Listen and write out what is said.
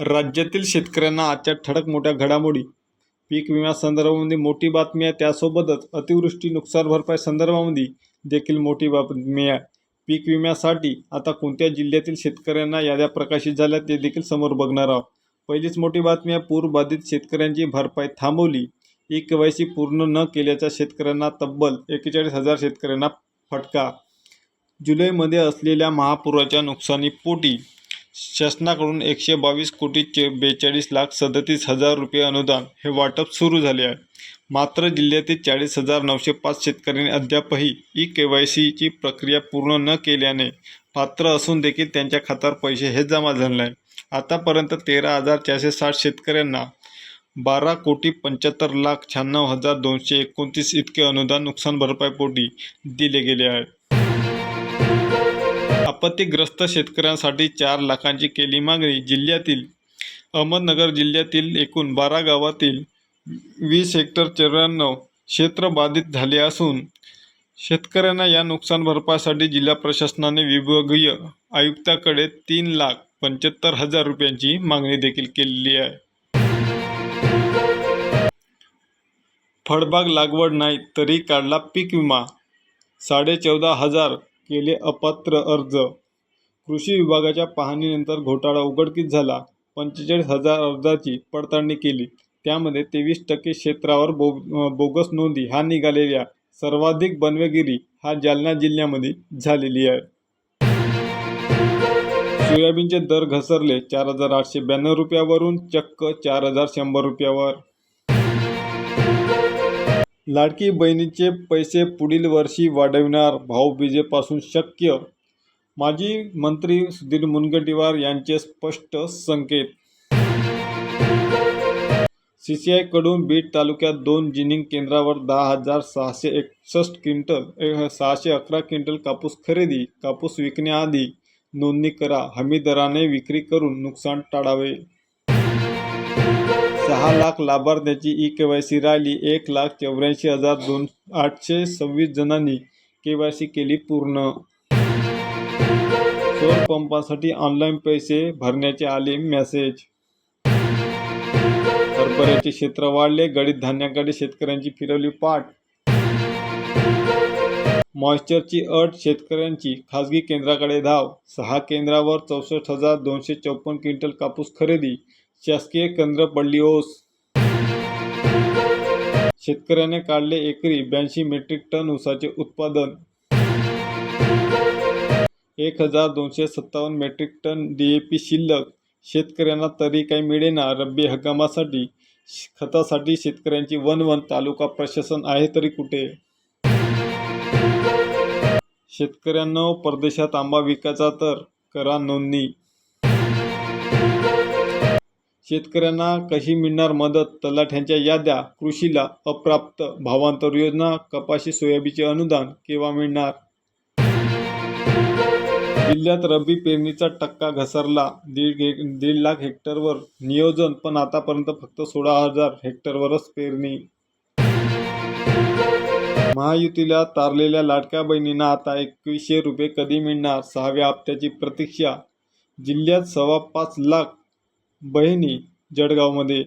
राज्यातील शेतकऱ्यांना आजच्या ठळक मोठ्या घडामोडी पीक विमा संदर्भामध्ये मोठी बातमी आहे. त्यासोबतच अतिवृष्टी नुकसान भरपाई संदर्भामध्ये देखील मोठी बातमी आहे. पीक विम्यासाठी आता कोणत्या जिल्ह्यातील शेतकऱ्यांना याद्या प्रकाशित झाल्या ते देखील समोर बघणार आहोत. पहिलीच मोठी बातमी आहे पूरबाधित शेतकऱ्यांची भरपाई थांबवली. ई के वाय सी पूर्ण न केल्याच्या शेतकऱ्यांना तब्बल एकेचाळीस हजार शेतकऱ्यांना फटका. जुलैमध्ये असलेल्या महापुराच्या नुकसानीपोटी शासनाकडून एकशे बावीस कोटी चे बेचाळीस लाख सदतीस हजार रुपये अनुदान हे वाटप सुरू झाले आहे. मात्र जिल्ह्यातील चाळीस हजार नऊशे पाच शेतकऱ्यांनी अद्यापही ई के वाय सीची प्रक्रिया पूर्ण न केल्याने पात्र असून देखील त्यांच्या खात्यावर पैसे हे जमा झाले आहे आतापर्यंत तेरा हजार चारशे साठ शेतकऱ्यांना बारा कोटी पंच्याहत्तर लाख शहाण्णव हजार दोनशे एकोणतीस इतके अनुदान नुकसान भरपाईपोटी दिले गेले आहे. आपत्तीग्रस्त शेतकऱ्यांसाठी चार लाखांची केली मागणी जिल्ह्यातील अहमदनगर जिल्ह्यातील एकूण बारा गावातील वीस हेक्टर चौऱ्याण्णव क्षेत्र बाधित झाले असून शेतकऱ्यांना या नुकसान भरपाईसाठी जिल्हा प्रशासनाने विभागीय आयुक्ताकडे तीन लाख पंच्याहत्तर हजार रुपयांची मागणी देखील केलेली आहे. फळबाग लागवड नाही तरी काढला पीक विमा. साडेचौदा हजार केले अपात्र अर्ज. कृषी विभागाच्या पाहणीनंतर घोटाळा उघडकीस झाला. पंचेचाळीस हजार अर्जाची पडताळणी केली. त्यामध्ये तेवीस टक्के क्षेत्रावर बो बोगस नोंदी हा निघालेल्या सर्वाधिक बनवेगिरी हा जालना जिल्ह्यामध्ये झालेली आहे. सोयाबीनचे दर घसरले चार हजार आठशे ब्याण्णव रुपयावरून चक्क चार हजार शंभर रुपयावर. लाडकी बहिणीचे पैसे पुढील वर्षी वाढविणार भाऊबीजेपासून शक्य? माजी मंत्री सुधीर मुनगंटीवार यांचे स्पष्ट संकेत. सी सी आयकडून बीड तालुक्यात दोन जिनिंग केंद्रावर दहा हजार सहाशे एकसष्ट क्विंटल ए- सहाशे अकरा क्विंटल कापूस खरेदी कापूस विकण्याआधी नोंदणी करा हमी दराने विक्री करून नुकसान टाळावे. सहा लाख लाभार्थ्यांची ई के वाय सी राहिली. एक लाख चौऱ्याऐंशी हजार दोन आठशे सव्वीस जणांनी के वाय सी केली पूर्ण. सौर पंपासाठी ऑनलाईन पैसे भरण्याचे आले मेसेज. हरभऱ्याचे क्षेत्र वाढले गडीत धान्याकडे शेतकऱ्यांची फिरवली पाठ. मॉइश्चरची अट शेतकऱ्यांची खाजगी केंद्राकडे धाव. सहा केंद्रावर चौसष्ट हजार दोनशे चौपन्न क्विंटल कापूस खरेदी. शासकीय केंद्र पडली ओस शेतकऱ्याने काढले एकरी ब्याऐंशी मेट्रिक टन ऊसाचे उत्पादन. एक हजार दोनशे सत्तावन्न metric ton D A P शिल्लक. शेतकऱ्यांना तरी काही मिळेना रब्बी हंगामासाठी. खतासाठी शेतकऱ्यांची वन वन तालुका प्रशासन आहे तरी कुठे? शेतकऱ्यांना परदेशात आंबा विकायचा तर करा नोंदणी. शेतकऱ्यांना कशी मिळणार मदत? तलाठ्यांच्या याद्या कृषीला अप्राप्त भावांतर योजना कपाशी सोयाबीनचे अनुदान केव्हा मिळणार? जिल्ह्यात रब्बी पेरणीचा टक्का घसरला. दीड दीड लाख हेक्टरवर नियोजन पण आतापर्यंत फक्त सोळा हजार हेक्टरवरच पेरणी. महायुतीला तारलेल्या लाडक्या बहिणींना आता एकवीसशे रुपये कधी मिळणार? सहाव्या हप्त्याची प्रतीक्षा. जिल्ह्यात सव्वा पाच लाख बहिणी जळगावमध्ये